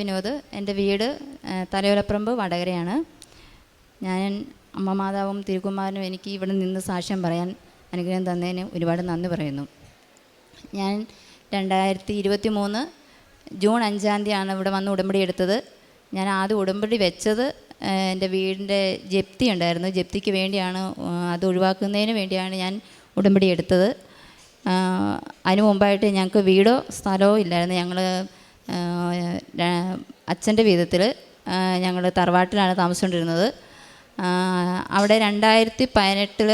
വിനോദ് എന്റെ വീട് തലയോലപ്പറമ്പ് വടകരയാണ്. ഞാൻ അമ്മ മാതാവും തിരുകുമാരനും എനിക്ക് ഇവിടെ നിന്ന് സാക്ഷ്യം പറയാൻ അനുഗ്രഹം തന്നതിന് ഒരുപാട് നന്ദി പറയുന്നു. ഞാൻ രണ്ടായിരത്തി ഇരുപത്തി മൂന്ന് ജൂൺ അഞ്ചാം തീയതിയാണ് ഇവിടെ വന്ന് ഉടമ്പടി എടുത്തത്. ഞാൻ ആദ്യം ഉടമ്പടി വെച്ചത് എന്റെ വീടിന്റെ ജപ്തി ഉണ്ടായിരുന്നു. ജപ്തിക്ക് വേണ്ടിയാണ് അത് ഒഴിവാക്കുന്നതിന് വേണ്ടിയാണ് ഞാൻ ഉടമ്പടി എടുത്തത്. അതിന് മുമ്പായിട്ട് ഞങ്ങൾക്ക് വീടോ സ്ഥലമോ ഇല്ലായിരുന്നു. ഞങ്ങൾ അച്ഛന്റെ വീതത്തിൽ ഞങ്ങൾ തറവാട്ടിലാണ് താമസിച്ചുകൊണ്ടിരുന്നത്. അവിടെ രണ്ടായിരത്തി പതിനെട്ടിൽ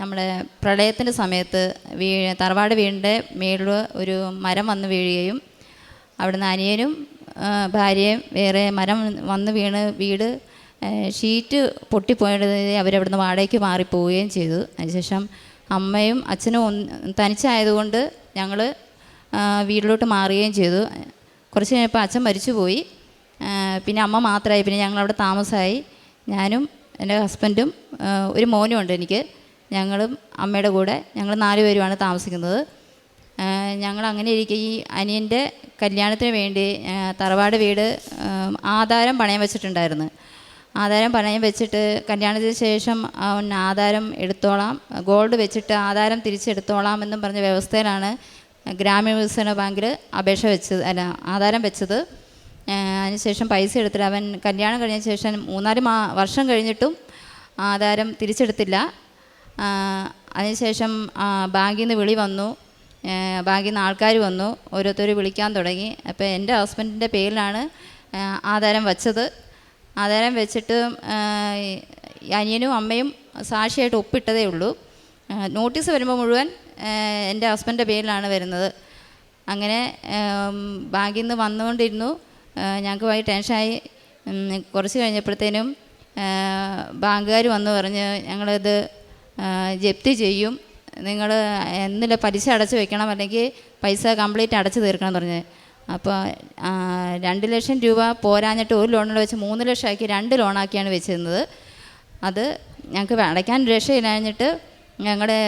നമ്മുടെ പ്രളയത്തിന്റെ സമയത്ത് വീ തറവാട് വീടിന്റെ മേളിൽ ഒരു മരം വന്ന് വീഴുകയും അവിടുന്ന് അനിയനും ഭാര്യയും വേറെ മരം വന്ന് വീണ് വീട് ഷീറ്റ് പൊട്ടിപ്പോയത് അവരവിടുന്ന് വാടകയ്ക്ക് മാറിപ്പോവുകയും ചെയ്തു. അതിനുശേഷം അമ്മയും അച്ഛനും തനിച്ചായതുകൊണ്ട് ഞങ്ങൾ വീട്ടിലോട്ട് മാറുകയും ചെയ്തു. കുറച്ച് കഴിഞ്ഞപ്പോൾ അച്ഛൻ മരിച്ചുപോയി. പിന്നെ അമ്മ മാത്രമായി. പിന്നെ ഞങ്ങളവിടെ താമസമായി. ഞാനും എന്റെ ഹസ്ബൻഡും ഒരു മോനും ഉണ്ട് എനിക്ക്. ഞങ്ങളും അമ്മയുടെ കൂടെ. ഞങ്ങൾ നാല് പേരുമാണ് താമസിക്കുന്നത്. ഞങ്ങൾ അങ്ങനെ ഇരിക്കെ ഈ അനിയന്റെ കല്യാണത്തിന് വേണ്ടി തറവാട് വീട് ആധാരം പണയം വെച്ചിട്ടുണ്ടായിരുന്നു. ആധാരം പണയം വെച്ചിട്ട് കല്യാണത്തിന് ശേഷം ആധാരം എടുത്തോളാം. ഗോൾഡ് വെച്ചിട്ട് ആധാരം തിരിച്ചെടുത്തോളാം എന്നും പറഞ്ഞ വ്യവസ്ഥയിലാണ് ഗ്രാമീണ വികസന ബാങ്കിൽ അപേക്ഷ വെച്ചത് അല്ല ആധാരം വെച്ചത്. അതിനുശേഷം പൈസ എടുത്തിട്ട് അവൻ കല്യാണം കഴിഞ്ഞ ശേഷം മൂന്നാൽ മാ വർഷം കഴിഞ്ഞിട്ടും ആധാരം തിരിച്ചെടുത്തില്ല. അതിനുശേഷം ബാങ്കിൽ നിന്ന് വിളി വന്നു. ബാങ്കിൽ നിന്ന് ആൾക്കാർ വന്നു. ഓരോരുത്തർ വിളിക്കാൻ തുടങ്ങി. അപ്പോൾ എന്റെ ഹസ്ബൻഡിന്റെ പേരിലാണ് ആധാരം വച്ചത്. ആധാരം വെച്ചിട്ട് അനിയനും അമ്മയും സാക്ഷിയായിട്ട് ഒപ്പിട്ടതേ ഉള്ളൂ. നോട്ടീസ് വരുമ്പോൾ മുഴുവൻ എന്റെ ഹസ്ബൻഡിന്റെ പേരിലാണ് വരുന്നത്. അങ്ങനെ ബാങ്കിൽ നിന്ന് വന്നുകൊണ്ടിരുന്നു. ഞങ്ങൾക്ക് ഭയങ്കര ടെൻഷനായി കുറച്ച് കഴിഞ്ഞപ്പോഴത്തേനും ബാങ്കുകാർ വന്ന് പറഞ്ഞ് ഞങ്ങളിത് ജപ്തി ചെയ്യും. നിങ്ങൾ എന്നില്ല പലിശ അടച്ച് വെക്കണം അല്ലെങ്കിൽ പൈസ കംപ്ലീറ്റ് അടച്ച് തീർക്കണം എന്ന് പറഞ്ഞ്. അപ്പോൾ രണ്ട് ലക്ഷം രൂപ പോരാഞ്ഞിട്ട് ഒരു ലോണിൽ വെച്ച് മൂന്ന് ലക്ഷം ആക്കി രണ്ട് ലോണാക്കിയാണ് വെച്ചിരുന്നത്. അത് ഞങ്ങൾക്ക് അടയ്ക്കാൻ രക്ഷയില്ലാഞ്ഞിട്ട് ഞങ്ങളുടെ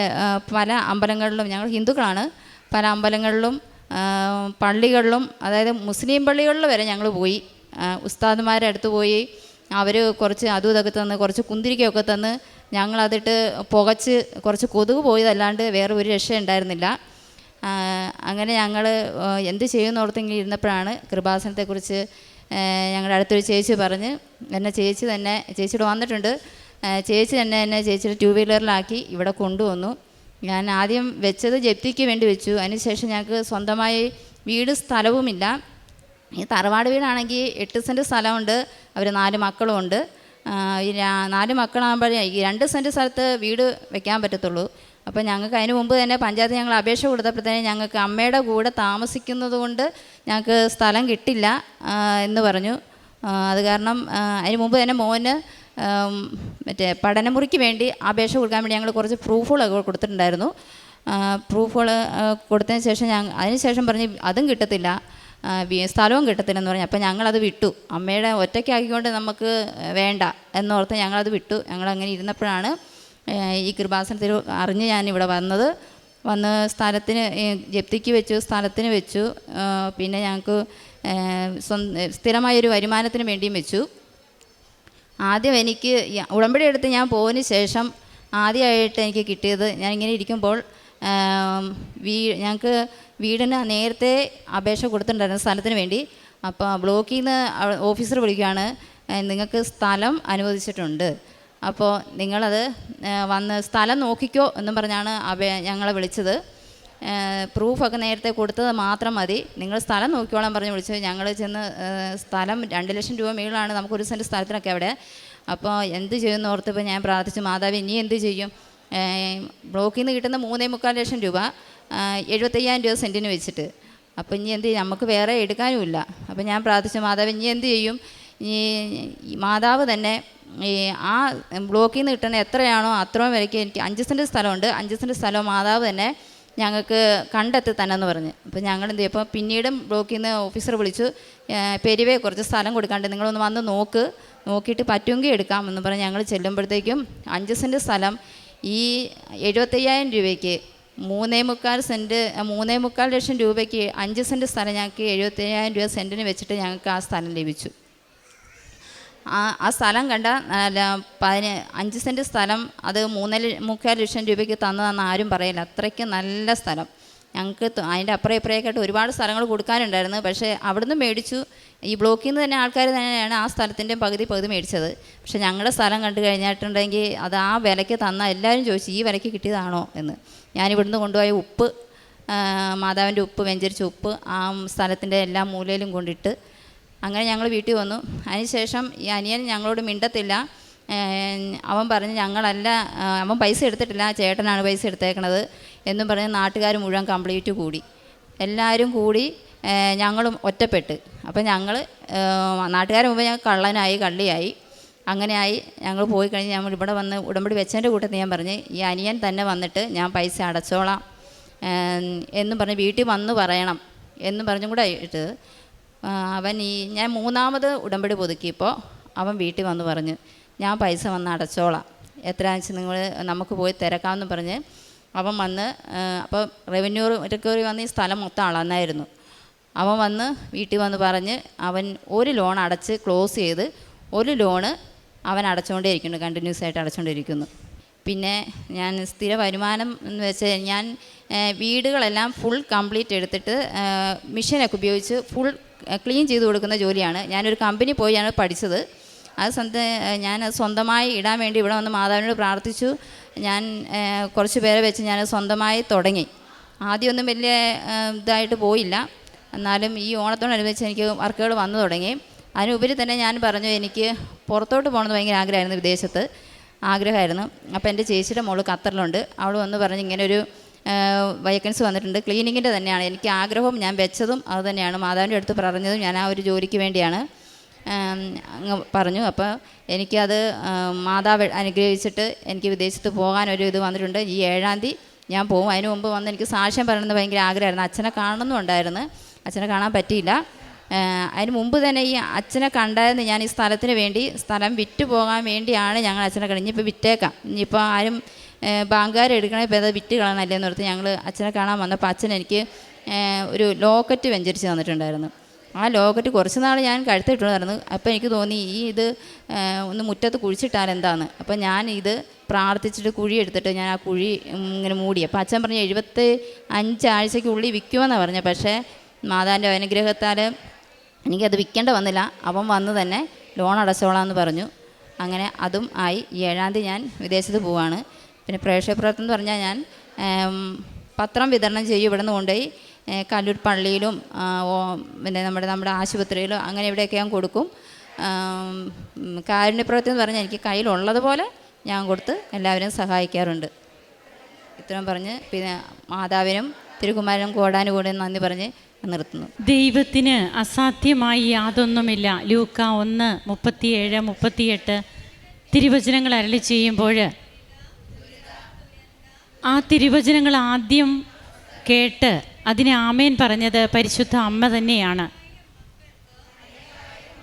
പല അമ്പലങ്ങളിലും ഞങ്ങൾ ഹിന്ദുക്കളാണ്. പല അമ്പലങ്ങളിലും പള്ളികളിലും അതായത് മുസ്ലിം പള്ളികളിൽ വരെ ഞങ്ങൾ പോയി. ഉസ്താദ്മാരെ അടുത്ത് പോയി. അവർ കുറച്ച് അതും ഇതൊക്കെ തന്ന് കുറച്ച് കുന്തിരിക്കയൊക്കെ തന്ന് ഞങ്ങളതിട്ട് പുകച്ച് കുറച്ച് കൊതുക് പോയതല്ലാണ്ട് വേറെ ഒരു രക്ഷ ഉണ്ടായിരുന്നില്ല. അങ്ങനെ ഞങ്ങൾ എന്ത് ചെയ്യുമെന്ന് ഓർത്തെങ്കിൽ ഇരുന്നപ്പോഴാണ് കൃപാസനത്തെക്കുറിച്ച് ഞങ്ങളുടെ അടുത്തൊരു ചേച്ചി പറഞ്ഞ് എന്നെ ചേച്ചി തന്നെ ചേച്ചിയുടെ വന്നിട്ടുണ്ട്. ചേച്ചി തന്നെ എന്നെ ചേച്ചിയുടെ ടൂ വീലറിലാക്കി ഇവിടെ കൊണ്ടുവന്നു. ഞാൻ ആദ്യം വെച്ചത് ജപ്തിക്ക് വേണ്ടി വെച്ചു. അതിനുശേഷം ഞങ്ങൾക്ക് സ്വന്തമായി വീട് സ്ഥലവുമില്ല. ഈ തറവാട് വീടാണെങ്കിൽ എട്ട് സെന്റ് സ്ഥലമുണ്ട്. അവർ നാല് മക്കളുമുണ്ട്. ഈ നാല് മക്കളാകുമ്പോഴേ രണ്ട് സെന്റ് സ്ഥലത്ത് വീട് വെക്കാൻ പറ്റത്തുള്ളൂ. അപ്പോൾ ഞങ്ങൾക്ക് അതിന് മുമ്പ് തന്നെ പഞ്ചായത്ത് ഞങ്ങൾ അപേക്ഷ കൊടുത്തപ്പോഴത്തേനും ഞങ്ങൾക്ക് അമ്മയുടെ കൂടെ താമസിക്കുന്നത് കൊണ്ട് ഞങ്ങൾക്ക് സ്ഥലം കിട്ടില്ല എന്ന് പറഞ്ഞു. അത് കാരണം അതിന് മുമ്പ് തന്നെ മോന് മറ്റേ പഠനമുറിക്ക് വേണ്ടി അപേക്ഷ കൊടുക്കാൻ വേണ്ടി ഞങ്ങൾ കുറച്ച് പ്രൂഫുകളൊക്കെ കൊടുത്തിട്ടുണ്ടായിരുന്നു. പ്രൂഫുകൾ കൊടുത്തതിന് ശേഷം ഞങ്ങൾ അതിന് ശേഷം പറഞ്ഞ് അതും കിട്ടത്തില്ല. സ്ഥലവും കിട്ടത്തില്ലെന്ന് പറഞ്ഞു. അപ്പോൾ ഞങ്ങളത് വിട്ടു. അമ്മയുടെ ഒറ്റയ്ക്കാക്കിക്കൊണ്ട് നമുക്ക് വേണ്ട എന്നോർത്ത് ഞങ്ങളത് വിട്ടു. ഞങ്ങളങ്ങനെ ഇരുന്നപ്പോഴാണ് ഈ കൃപാസനത്തിൽ അറിഞ്ഞ് ഞാൻ ഇവിടെ വന്നത്. വന്ന് സ്ഥലത്തിന് ജപ്തിക്ക് വെച്ചു സ്ഥലത്തിന് വെച്ചു. പിന്നെ ഞങ്ങൾക്ക് സ്വന്ത സ്ഥിരമായൊരു വരുമാനത്തിന് വേണ്ടിയും വെച്ചു. ആദ്യം എനിക്ക് ഉടമ്പടി എടുത്ത് ഞാൻ പോയതിന് ശേഷം ആദ്യമായിട്ട് എനിക്ക് കിട്ടിയത് ഞാൻ ഇങ്ങനെ ഇരിക്കുമ്പോൾ വീ ഞങ്ങൾക്ക് വീടിന് നേരത്തെ അപേക്ഷ കൊടുത്തിട്ടുണ്ടായിരുന്നു സ്ഥലത്തിന് വേണ്ടി. അപ്പോൾ ബ്ലോക്കിൽ നിന്ന് ഓഫീസർ വിളിക്കുകയാണ് നിങ്ങൾക്ക് സ്ഥലം അനുവദിച്ചിട്ടുണ്ട്. അപ്പോൾ നിങ്ങളത് വന്ന് സ്ഥലം നോക്കിക്കോ എന്നും പറഞ്ഞാണ് അപേ ഞങ്ങളെ വിളിച്ചത്. പ്രൂഫൊക്കെ നേരത്തെ കൊടുത്തത് മാത്രം മതി. നിങ്ങൾ സ്ഥലം നോക്കിക്കോളാൻ പറഞ്ഞ് വിളിച്ചു ഞങ്ങൾ ചെന്ന് സ്ഥലം രണ്ട് ലക്ഷം രൂപ മേളിലാണ്. നമുക്ക് ഒരു സെന്റ് സ്ഥലത്തിനൊക്കെ അവിടെ. അപ്പോൾ എന്ത് ചെയ്യുമെന്ന് ഓർത്തപ്പോൾ ഞാൻ പ്രാർത്ഥിച്ചു മാതാവ് ഇനി എന്ത് ചെയ്യും? ബ്ലോക്കിൽ നിന്ന് കിട്ടുന്ന മൂന്നേ മുക്കാൽ ലക്ഷം രൂപ എഴുപത്തയ്യായിരം രൂപ സെന്റിന് വെച്ചിട്ട്. അപ്പോൾ ഇനി എന്ത് ചെയ്യും? നമുക്ക് വേറെ എടുക്കാനുമില്ല അപ്പോൾ ഞാൻ പ്രാർത്ഥിച്ചു മാതാവ് ഇനി എന്ത് ചെയ്യും? ഈ മാതാവ് തന്നെ ഈ ആ ബ്ലോക്കിൽ നിന്ന് കിട്ടുന്ന എത്രയാണോ അത്രയും വരയ്ക്ക് എനിക്ക് അഞ്ച് സെന്റ് സ്ഥലമുണ്ട്. അഞ്ച് സെന്റ് സ്ഥലം മാതാവ് തന്നെ ഞങ്ങൾക്ക് കണ്ടെത്തി തന്നെന്ന് പറഞ്ഞ്. അപ്പോൾ ഞങ്ങൾ എന്ത് ചെയ്യും അപ്പോൾ പിന്നീടും ബ്ലോക്കിൽ നിന്ന് ഓഫീസർ വിളിച്ചു "ഏഹ് പെരുവേ കുറച്ച് സ്ഥലം കൊടുക്കാണ്ട് നിങ്ങളൊന്ന് വന്ന് നോക്ക്. നോക്കിയിട്ട് പറ്റുമെങ്കിൽ എടുക്കാം എന്ന് പറഞ്ഞ് ഞങ്ങൾ ചെല്ലുമ്പോഴത്തേക്കും അഞ്ച് സെന്റ് സ്ഥലം ഈ എഴുപത്തയ്യായിരം രൂപയ്ക്ക് മൂന്നേ മുക്കാൽ സെന്റ് മൂന്നേ മുക്കാൽ ലക്ഷം രൂപയ്ക്ക് അഞ്ച് സെന്റ് സ്ഥലം ഞങ്ങൾക്ക് എഴുപത്തയ്യായിരം രൂപ സെന്റിന് വെച്ചിട്ട് ഞങ്ങൾക്ക് ആ സ്ഥലം ലഭിച്ചു. ആ സ്ഥലം കണ്ട പതിന അഞ്ച് സെന്റ് സ്ഥലം അത് മൂന്നര മുക്കാൽ ലക്ഷം രൂപയ്ക്ക് തന്നതെന്ന് ആരും പറയില്ല. അത്രയ്ക്ക് നല്ല സ്ഥലം. ഞങ്ങൾക്ക് അതിന്റെ അപ്പുറം ഇപ്പുറമൊക്കെ ഒരുപാട് സ്ഥലങ്ങൾ കൊടുക്കാനുണ്ടായിരുന്നു. പക്ഷേ അവിടുന്ന് മേടിച്ചു. ഈ ബ്ലോക്കിൽ നിന്ന് തന്നെ ആൾക്കാർ തന്നെയാണ് ആ സ്ഥലത്തിന്റെ പകുതി പകുതി മേടിച്ചത്. പക്ഷേ ഞങ്ങളുടെ സ്ഥലം കണ്ടു കഴിഞ്ഞിട്ടുണ്ടെങ്കിൽ അത് ആ വിലയ്ക്ക് തന്ന എല്ലാവരും ചോദിച്ചു ഈ വിലയ്ക്ക് കിട്ടിയതാണോ? എന്ന്. ഞാനിവിടുന്ന് കൊണ്ടുപോയ ഉപ്പ് മാതാവിന്റെ ഉപ്പ് വെഞ്ചരിച്ച ഉപ്പ് ആ സ്ഥലത്തിന്റെ എല്ലാ മൂലയിലും കൊണ്ടിട്ട് അങ്ങനെ ഞങ്ങൾ വീട്ടിൽ വന്നു. അതിനുശേഷം ഈ അനിയൻ ഞങ്ങളോട് മിണ്ടത്തില്ല. അവൻ പറഞ്ഞ് ഞങ്ങളല്ല അവൻ പൈസ എടുത്തിട്ടില്ല ചേട്ടനാണ് പൈസ എടുത്തേക്കണത് എന്നും പറഞ്ഞ് നാട്ടുകാർ മുഴുവൻ കംപ്ലീറ്റ് കൂടി. എല്ലാവരും കൂടി ഞങ്ങളും ഒറ്റപ്പെട്ട്. അപ്പം ഞങ്ങൾ നാട്ടുകാർ മുമ്പ് ഞങ്ങൾ കള്ളനായി കള്ളിയായി. അങ്ങനെയായി ഞങ്ങൾ പോയി കഴിഞ്ഞ് ഞങ്ങൾ ഇവിടെ വന്ന് ഉടമ്പടി വെച്ചതിന്റെ കൂട്ടത്തിൽ ഞാൻ പറഞ്ഞ് ഈ അനിയൻ തന്നെ വന്നിട്ട് ഞാൻ പൈസ അടച്ചോളാം എന്നും പറഞ്ഞ് വീട്ടിൽ വന്ന് പറയണം എന്നും പറഞ്ഞും കൂടെ ഇട്ട് ആ, അവൻ ഈ ഞാൻ മൂന്നാമത് ഉടമ്പടി പുതുക്കിയപ്പോൾ അവൻ വീട്ടിൽ വന്ന് പറഞ്ഞു ഞാൻ പൈസ വന്ന് അടച്ചോളാം. എത്രയാണെന്ന് വെച്ചാൽ നിങ്ങൾ നമുക്ക് പോയി തിരക്കാമെന്ന് പറഞ്ഞ് അവൻ വന്ന് അപ്പോൾ റവന്യൂ റിക്കവറി വന്ന് ഈ സ്ഥലം മൊത്തം അളന്നായിരുന്നു. അവൻ വന്ന് വീട്ടിൽ വന്ന് പറഞ്ഞ് അവൻ ഒരു ലോൺ അടച്ച് ക്ലോസ് ചെയ്ത് ഒരു ലോണ് അവൻ അടച്ചുകൊണ്ടേ ഇരിക്കുന്നു കണ്ടിന്യൂസ് ആയിട്ട് അടച്ചുകൊണ്ടിരിക്കുന്നു പിന്നെ ഞാൻ സ്ഥിര വരുമാനം എന്ന് വെച്ചാൽ ഞാൻ വീടുകളെല്ലാം ഫുൾ കംപ്ലീറ്റ് എടുത്തിട്ട് മെഷീനൊക്കെ ഉപയോഗിച്ച് ഫുൾ ക്ലീൻ ചെയ്ത് കൊടുക്കുന്ന ജോലിയാണ്. ഞാനൊരു കമ്പനി പോയാണ് പഠിച്ചത്. അത് സ്വന്ത ഞാൻ സ്വന്തമായി ഇടാൻ വേണ്ടി ഇവിടെ വന്ന് മാതാവിനോട് പ്രാർത്ഥിച്ചു. ഞാൻ കുറച്ച് പേരെ വെച്ച് ഞാൻ സ്വന്തമായി തുടങ്ങി. ആദ്യമൊന്നും വലിയ ഇതായിട്ട് പോയില്ല. എന്നാലും ഈ ഓണത്തോടനുബന്ധിച്ച് എനിക്ക് വർക്കുകൾ വന്നു തുടങ്ങി. അതിനുപരി തന്നെ ഞാൻ പറഞ്ഞു എനിക്ക് പുറത്തോട്ട് പോകണമെന്ന് ഭയങ്കര ആഗ്രഹമായിരുന്നു വിദേശത്ത്. ആഗ്രഹമായിരുന്നു. അപ്പോൾ എന്റെ ചേച്ചിയുടെ മോൾ ഖത്തറിലുണ്ട്. അവൾ വന്ന് പറഞ്ഞ് ഇങ്ങനെ ഒരു വൈക്കൻസി വന്നിട്ടുണ്ട്. ക്ലീനിങ്ങിന്റെ തന്നെയാണ്. എനിക്ക് ആഗ്രഹവും ഞാൻ വെച്ചതും അതുതന്നെയാണ് മാതാവിന്റെ അടുത്ത് പറഞ്ഞതും ഞാൻ ആ ഒരു ജോലിക്ക് വേണ്ടിയാണ്. അങ്ങ് പറഞ്ഞു. അപ്പോൾ എനിക്കത് മാതാവ് അനുഗ്രഹിച്ചിട്ട് എനിക്ക് വിദേശത്ത് പോകാനൊരു ഇത് വന്നിട്ടുണ്ട്. ഈ ഏഴാം തീയതി ഞാൻ പോകും. അതിന് മുമ്പ് വന്ന് എനിക്ക് സാക്ഷ്യം പറയണമെന്ന് ഭയങ്കര ആഗ്രഹമായിരുന്നു. അച്ഛനെ കാണണമെന്നുണ്ടായിരുന്നു അച്ഛനെ കാണാൻ പറ്റിയില്ല. അതിന് മുമ്പ് തന്നെ ഈ അച്ഛനെ കണ്ടായിരുന്നു ഞാൻ ഈ സ്ഥലത്തിന് വേണ്ടി. സ്ഥലം വിറ്റ് പോകാൻ വേണ്ടിയാണ് ഞങ്ങൾ അച്ഛനെ കണ്ടത് ഇനിയിപ്പോൾ വിറ്റേക്കാം. ഇനിയിപ്പോൾ ആരും ഇപ്പോൾ അത് വിറ്റ് കളയണല്ലേ എന്ന് ഓർത്ത് ഞങ്ങൾ അച്ഛനെ കാണാൻ വന്നപ്പോൾ അച്ഛൻ എനിക്ക് ഒരു ലോക്കറ്റ് വെഞ്ചരിച്ച് തന്നിട്ടുണ്ടായിരുന്നു. ആ ലോക്കറ്റ് കുറച്ച് നാൾ ഞാൻ കഴുത്തിട്ടുണ്ടായിരുന്നു അപ്പോൾ എനിക്ക് തോന്നി ഈ ഇത് ഒന്ന് മുറ്റത്ത് കുഴിച്ചിട്ടാൽ എന്താണ് അപ്പോൾ ഞാൻ ഇത് പ്രാർത്ഥിച്ചിട്ട് കുഴി എടുത്തിട്ട് ഞാൻ ആ കുഴി ഇങ്ങനെ മൂടി. അപ്പോൾ അച്ഛൻ പറഞ്ഞു എഴുപത്തി അഞ്ചാഴ്ചയ്ക്കുള്ളിൽ വിൽക്കുമെന്നാണ് പറഞ്ഞത്. പക്ഷേ മാതാവിന്റെ അനുഗ്രഹത്താൽ എനിക്കത് വിൽക്കേണ്ട വന്നില്ല. അവൻ വന്ന് തന്നെ ലോൺ അടച്ചോളാം എന്ന് പറഞ്ഞു. അങ്ങനെ അതും ആയി. ഏഴാം തീയതി ഞാൻ വിദേശത്ത് പോവാണ്. പിന്നെ പ്രേക്ഷക പ്രവർത്തനം എന്ന് പറഞ്ഞാൽ ഞാൻ പത്രം വിതരണം ചെയ്യും ഇവിടെ നിന്ന് കൊണ്ടുപോയി കല്ലൂർ പള്ളിയിലും പിന്നെ നമ്മുടെ നമ്മുടെ ആശുപത്രിയിലും അങ്ങനെ ഇവിടെയൊക്കെ ഞാൻ കൊടുക്കും. കാരുണ്യപ്രവർത്തി എന്ന് പറഞ്ഞാൽ എനിക്ക് കയ്യിലുള്ളതുപോലെ ഞാൻ കൊടുത്ത് എല്ലാവരെയും സഹായിക്കാറുണ്ട്. ഇത്രയും പറഞ്ഞ് പിന്നെ മാതാവിനും തിരുകുമാരനും കോടാനുകൂടെ നന്ദി പറഞ്ഞ് നിർത്തുന്നു. ദൈവത്തിന് അസാധ്യമായി യാതൊന്നുമില്ല. ലൂക്ക ഒന്ന് മുപ്പത്തിയേഴ് മുപ്പത്തിയെട്ട് തിരുവചനങ്ങൾ അരളി ചെയ്യുമ്പോൾ ആ തിരുവചനങ്ങൾ ആദ്യം കേട്ട് അതിനെ ആമേൻ പറഞ്ഞത് പരിശുദ്ധ അമ്മ തന്നെയാണ്.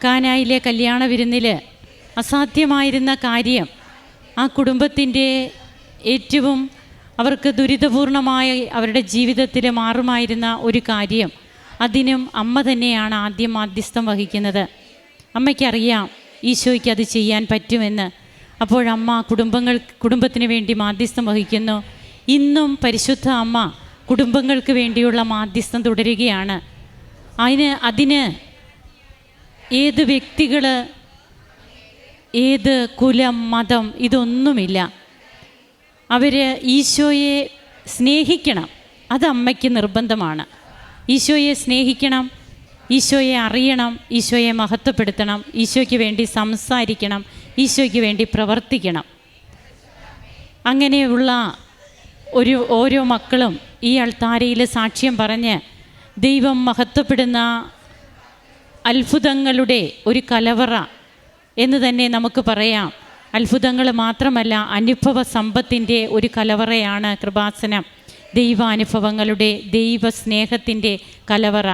കാനായിലെ കല്യാണ വിരുന്നിൽ അസാധ്യമായിരുന്ന കാര്യം ആ കുടുംബത്തിന്റെ ഏറ്റവും അവർക്ക് ദുരിതപൂർണമായി അവരുടെ ജീവിതത്തിൽ മാറുമായിരുന്ന ഒരു കാര്യം അതിനും അമ്മ തന്നെയാണ് ആദ്യം മാധ്യസ്ഥം വഹിക്കുന്നത്. അമ്മയ്ക്കറിയാം ഈശോയ്ക്ക് അത് ചെയ്യാൻ പറ്റുമെന്ന്. അപ്പോഴമ്മ കുടുംബങ്ങൾ കുടുംബത്തിന് വേണ്ടി മാധ്യസ്ഥം വഹിക്കുന്നു. ഇന്നും പരിശുദ്ധ അമ്മ കുടുംബങ്ങൾക്ക് വേണ്ടിയുള്ള മാധ്യസ്ഥം തുടരുകയാണ്. അതിന് അതിന് ഏത് വ്യക്തികൾ ഏത് കുലം മതം ഇതൊന്നുമില്ല. അവർ ഈശോയെ സ്നേഹിക്കണം. അത് അമ്മയ്ക്ക് നിർബന്ധമാണ്. ഈശോയെ സ്നേഹിക്കണം ഈശോയെ അറിയണം ഈശോയെ മഹത്വപ്പെടുത്തണം ഈശോയ്ക്ക് വേണ്ടി സംസാരിക്കണം ഈശോയ്ക്ക് വേണ്ടി പ്രവർത്തിക്കണം. അങ്ങനെയുള്ള ഒരു ഓരോ മക്കളും ഈ അൾത്താരയിൽ സാക്ഷ്യം പറഞ്ഞ് ദൈവം മഹത്വപ്പെടുന്ന അത്ഭുതങ്ങളുടെ ഒരു കലവറ എന്ന് തന്നെ നമുക്ക് പറയാം. അത്ഭുതങ്ങൾ മാത്രമല്ല അനുഭവ സമ്പത്തിന്റെ ഒരു കലവറയാണ് കൃപാസനം. ദൈവാനുഭവങ്ങളുടെ ദൈവസ്നേഹത്തിന്റെ കലവറ.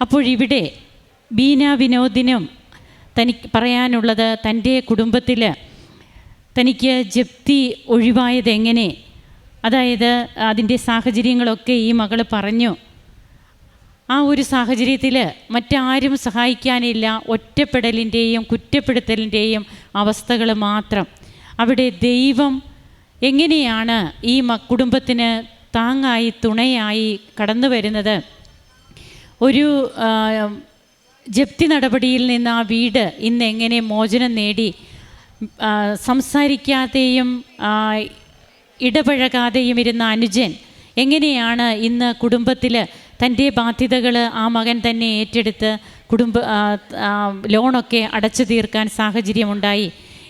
അപ്പോഴിവിടെ ബീന വിനോദിനും തനിക്ക് പറയാനുള്ളത് തന്റെ കുടുംബത്തിൽ തനിക്ക് ജപ്തി ഒഴിവായത് എങ്ങനെ? അതായത് അതിന്റെ സാഹചര്യങ്ങളൊക്കെ ഈ മകൾ പറഞ്ഞു. ആ ഒരു സാഹചര്യത്തിൽ മറ്റാരും സഹായിക്കാനില്ല. ഒറ്റപ്പെടലിന്റെയും കുറ്റപ്പെടുത്തലിന്റെയും അവസ്ഥകൾ മാത്രം. അവിടെ ദൈവം എങ്ങനെയാണ് ഈ കുടുംബത്തിന് താങ്ങായി തുണയായി കടന്നു വരുന്നത്? ഒരു ജപ്തി നടപടിയിൽ നിന്ന് ആ വീട് ഇന്ന് എങ്ങനെ മോചനം നേടി? സംസാരിക്കാതെയും ഇടപഴകാതെയും ഇരുന്ന അനുജൻ എങ്ങനെയാണ് ഇന്ന് കുടുംബത്തിൽ തന്റെ ബാധ്യതകൾ ആ മകൻ തന്നെ ഏറ്റെടുത്ത് കുടുംബ ലോണൊക്കെ അടച്ചു തീർക്കാൻ സാഹചര്യമുണ്ടായി.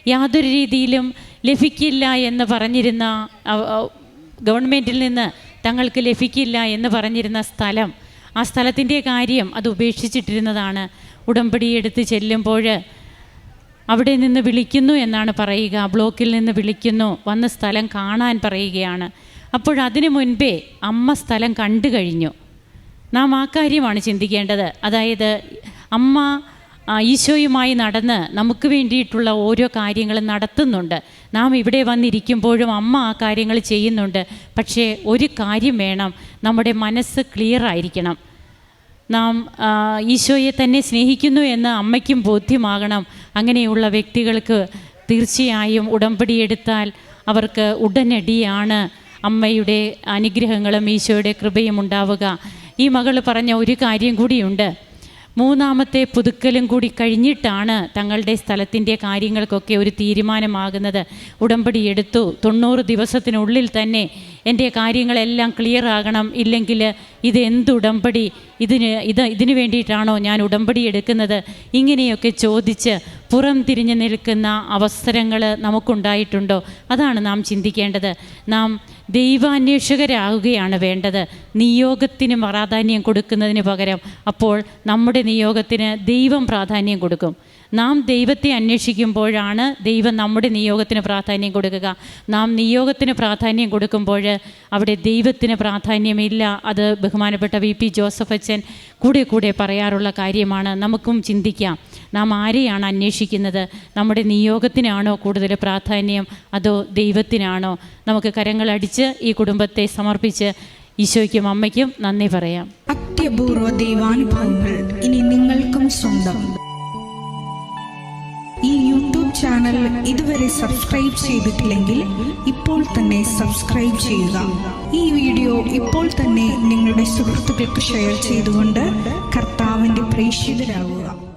യാതൊരു രീതിയിലും ലഭിക്കില്ല എന്ന് പറഞ്ഞിരുന്ന ഗവൺമെന്റിൽ നിന്ന് തങ്ങൾക്ക് ലഭിക്കില്ല എന്ന് പറഞ്ഞിരുന്ന സ്ഥലം ആ സ്ഥലത്തിന്റെ കാര്യം അത് ഉപേക്ഷിച്ചിട്ടിരുന്നതാണ്. ഉടമ്പടി എടുത്ത് ചെല്ലുമ്പോൾ അവിടെ നിന്ന് വിളിക്കുന്നു എന്നാണ് പറയുക. ബ്ലോക്കിൽ നിന്ന് വിളിക്കുന്നു. വന്ന് സ്ഥലം കാണാൻ പറയുകയാണ്. അപ്പോഴതിനു മുൻപേ അമ്മ സ്ഥലം കണ്ടു കഴിഞ്ഞു. നാം ആ കാര്യമാണ് ചിന്തിക്കേണ്ടത്. അതായത് അമ്മ ഈശോയുമായി നടന്ന് നമുക്ക് വേണ്ടിയിട്ടുള്ള ഓരോ കാര്യങ്ങളും നടത്തുന്നുണ്ട്. നാം ഇവിടെ വന്നിരിക്കുമ്പോഴും അമ്മ ആ കാര്യങ്ങൾ ചെയ്യുന്നുണ്ട്. പക്ഷേ ഒരു കാര്യം വേണം. നമ്മുടെ മനസ്സ് ക്ലിയർ ആയിരിക്കണം. നാം ഈശോയെ തന്നെ സ്നേഹിക്കുന്നു എന്ന് അമ്മയ്ക്കും ബോധ്യമാകണം. അങ്ങനെയുള്ള വ്യക്തികൾക്ക് തീർച്ചയായും ഉടമ്പടി എടുത്താൽ അവർക്ക് ഉടനടിയാണ് അമ്മയുടെ അനുഗ്രഹങ്ങളും ഈശോയുടെ കൃപയും ഉണ്ടാവുക. ഈ മകൾ പറഞ്ഞ ഒരു കാര്യം കൂടിയുണ്ട്. മൂന്നാമത്തെ പുതുക്കലും കൂടി കഴിഞ്ഞിട്ടാണ് തങ്ങളുടെ സ്ഥലത്തിന്റെ കാര്യങ്ങൾക്കൊക്കെ ഒരു തീരുമാനമാകുന്നത്. ഉടമ്പടി എടുത്തു. തൊണ്ണൂറ് ദിവസത്തിനുള്ളിൽ തന്നെ എന്റെ കാര്യങ്ങളെല്ലാം ക്ലിയർ ആകണം. ഇല്ലെങ്കിൽ ഇത് എന്ത് ഉടമ്പടി? ഇതിന് ഇത് ഇതിന് വേണ്ടിയിട്ടാണോ ഞാൻ ഉടമ്പടി എടുക്കുന്നത്? ഇങ്ങനെയൊക്കെ ചോദിച്ച് പുറം തിരിഞ്ഞു നിൽക്കുന്ന അവസരങ്ങൾ നമുക്കുണ്ടായിട്ടുണ്ടോ? അതാണ് നാം ചിന്തിക്കേണ്ടത്. നാം ദൈവാന്വേഷകരാകുകയാണ് വേണ്ടത്. നിയോഗത്തിന് പ്രാധാന്യം കൊടുക്കുന്നതിന് പകരം അപ്പോൾ നമ്മുടെ നിയോഗത്തിന് ദൈവം പ്രാധാന്യം കൊടുക്കും. നാം ദൈവത്തെ അന്വേഷിക്കുമ്പോഴാണ് ദൈവം നമ്മുടെ നിയോഗത്തിന് പ്രാധാന്യം കൊടുക്കുക. നാം നിയോഗത്തിന് പ്രാധാന്യം കൊടുക്കുമ്പോൾ അവിടെ ദൈവത്തിന് പ്രാധാന്യമില്ല. അത് ബഹുമാനപ്പെട്ട വി പി ജോസഫ് അച്ഛൻ കൂടെ കൂടെ പറയാറുള്ള കാര്യമാണ്. നമുക്കും ചിന്തിക്കാം. നാം ആരെയാണ് അന്വേഷിക്കുന്നത്? നമ്മുടെ നിയോഗത്തിനാണോ കൂടുതൽ പ്രാധാന്യം? അതോ ദൈവത്തിനാണോ? നമുക്ക് കരങ്ങളടിച്ച് ഈ കുടുംബത്തെ സമർപ്പിച്ച് ഈശോയ്ക്കും അമ്മയ്ക്കും നന്ദി പറയാം. അത്യപൂർവ ദൈവാനുഭവങ്ങൾ ഇനി നിങ്ങൾക്കും സ്വന്തം. ഈ യൂട്യൂബ് ചാനൽ ഇതുവരെ സബ്സ്ക്രൈബ് ചെയ്തിട്ടില്ലെങ്കിൽ ഇപ്പോൾ തന്നെ സബ്സ്ക്രൈബ് ചെയ്യുക. ഈ വീഡിയോ ഇപ്പോൾ തന്നെ നിങ്ങളുടെ സുഹൃത്തുക്കൾക്ക് ഷെയർ ചെയ്തുകൊണ്ട് കർത്താവിന്റെ പ്രേക്ഷിതരാകുക